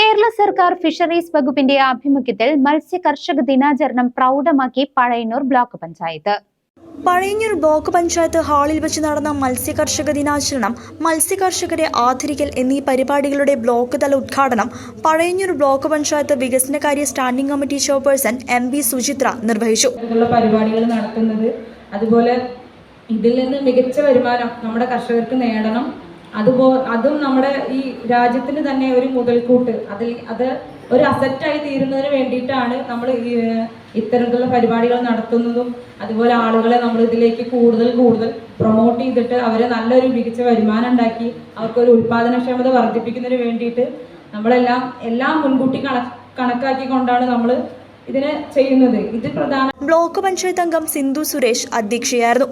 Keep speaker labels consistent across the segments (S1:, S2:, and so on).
S1: Kerala സർക്കാർ fisheries വകുപ്പിന്റെ ആഭിമുഖ്യത്തിൽ മത്സ്യ കർഷക ദിനാചരണം പ്രൗഢമാക്കി പഴയന്നൂർ ബ്ലോക്ക് പഞ്ചായത്ത്.
S2: പഴയന്നൂർ ബ്ലോക്ക് പഞ്ചായത്ത് ഹാളിൽ വെച്ച് നടന്ന മത്സ്യ കർഷക ദിനാചരണം മത്സ്യ മത്സ്യകർഷകരെ ആദരിക്കൽ എന്നീ പരിപാടികളുടെ ബ്ലോക്ക് തല ഉദ്ഘാടനം പഴയന്നൂർ ബ്ലോക്ക് പഞ്ചായത്ത് വികസനകാര്യ standing committee chairperson M B Suchitra നിർവഹിച്ചു.
S3: പരിപാടികൾ നടത്തുന്നത് അതുപോലെ ഇതിൽ നിന്ന് മികച്ച വരുമാനം നമ്മുടെ കർഷകർക്ക് നേടണം. അതുപോ അതും നമ്മുടെ ഈ രാജ്യത്തിന് തന്നെ ഒരു മുതൽക്കൂട്ട്. അതിൽ അത് ഒരു അസറ്റായി തീരുന്നതിന് വേണ്ടിയിട്ടാണ് നമ്മൾ ഈ ഇത്തരത്തിലുള്ള പരിപാടികൾ നടത്തുന്നതും അതുപോലെ ആളുകളെ നമ്മൾ ഇതിലേക്ക് കൂടുതൽ കൂടുതൽ പ്രൊമോട്ട് ചെയ്തിട്ട് അവരെ നല്ലൊരു മികച്ച വരുമാനം ഉണ്ടാക്കി അവർക്കൊരു ഉൽപാദനക്ഷമത വർദ്ധിപ്പിക്കുന്നതിന് വേണ്ടിയിട്ട് നമ്മളെല്ലാം എല്ലാം മുൻകൂട്ടി കണ കണക്കാക്കിക്കൊണ്ടാണ് നമ്മൾ ഇതിനെ ചെയ്യുന്നത്. ഇത് പ്രധാന
S2: ബ്ലോക്ക് പഞ്ചായത്ത് അംഗം സിന്ധു സുരേഷ് അധ്യക്ഷയായിരുന്നു.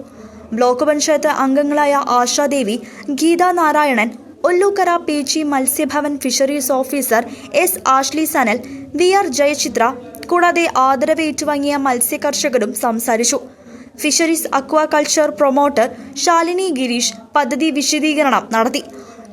S2: ബ്ലോക്ക് പഞ്ചായത്ത് അംഗങ്ങളായ Ashadevi Geetha Narayanan Ollukkara P G മത്സ്യഭവൻ fisheries officer S Ashley Sanal V R Jayachitra കൂടാതെ ആദരവ് ഏറ്റുവാങ്ങിയ മത്സ്യകർഷകരും സംസാരിച്ചു. Fisheries aquaculture promoter Shalini Girish പദ്ധതി വിശദീകരണം നടത്തി.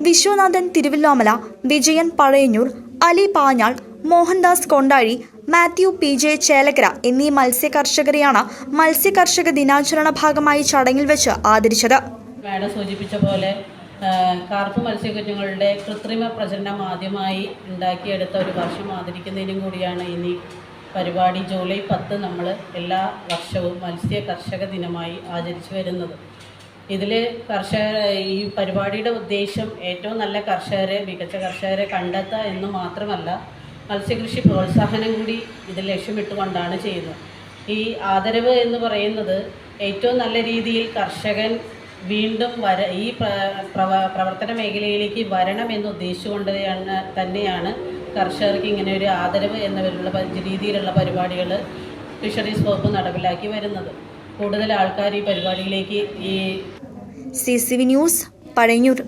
S2: വിശ്വനാഥൻ തിരുവില്ലോമല വിജയൻ പഴയന്നൂർ അലി പാഞ്ഞാൾ മോഹൻദാസ് കൊണ്ടാഴി മാത്യു പി ജെ ചേലക്കര എന്നീ മത്സ്യകർഷകരെയാണ് മത്സ്യകർഷക ദിനാചരണ ഭാഗമായി ചടങ്ങിൽ വെച്ച് ആദരിച്ചത്.
S4: മാഡം സൂചിപ്പിച്ച പോലെ കാർപ്പ് മത്സ്യക്കുഞ്ഞുങ്ങളുടെ കൃത്രിമ പ്രചരണം ആദ്യമായി ഉണ്ടാക്കിയെടുത്ത ഒരു വർഷം ആദരിക്കുന്നതിനും കൂടിയാണ് ഇനി പരിപാടി. ജൂലൈ പത്ത് നമ്മൾ എല്ലാ വർഷവും മത്സ്യ കർഷക ദിനമായി ആചരിച്ചു വരുന്നത്. ഇതിൽ കർഷക ഈ പരിപാടിയുടെ ഉദ്ദേശം ഏറ്റവും നല്ല കർഷകരെ മികച്ച കർഷകരെ കണ്ടെത്തുക എന്ന് മാത്രമല്ല മത്സ്യകൃഷി പ്രോത്സാഹനം കൂടി ഇത് ലക്ഷ്യമിട്ടുകൊണ്ടാണ് ചെയ്യുന്നത്. ഈ ആദരവ് എന്ന് പറയുന്നത് ഏറ്റവും നല്ല രീതിയിൽ കർഷകൻ വീണ്ടും വര ഈ പ്രവർത്തന മേഖലയിലേക്ക് വരണം എന്ന് ഉദ്ദേശിച്ചുകൊണ്ട് തന്നെയാണ് കർഷകർക്ക് ഇങ്ങനെ ഒരു ആദരവ് എന്ന രീതിയിലുള്ള പരിപാടികൾ ഫിഷറീസ് വകുപ്പ് നടപ്പിലാക്കി വരുന്നത്. കൂടുതൽ ആൾക്കാർ ഈ പരിപാടിയിലേക്ക് ഈ
S2: C C V news Pazhayannur.